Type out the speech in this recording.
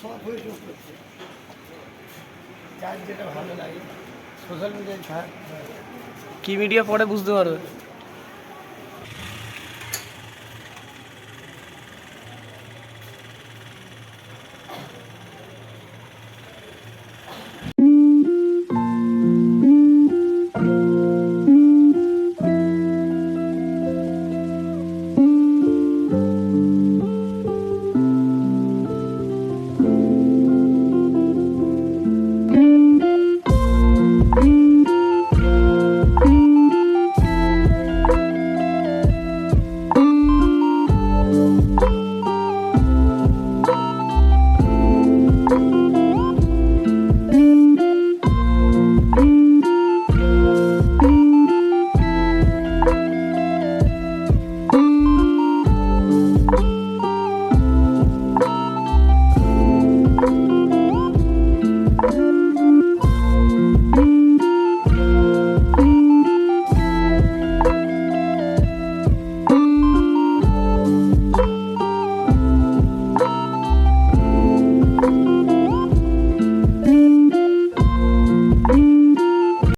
সব হয়ে যোগ যার যেটা ভালো লাগে সোশ্যাল মিডিয়ায় থাক কী মিডিয়া পড়ে বুঝতে পারবে?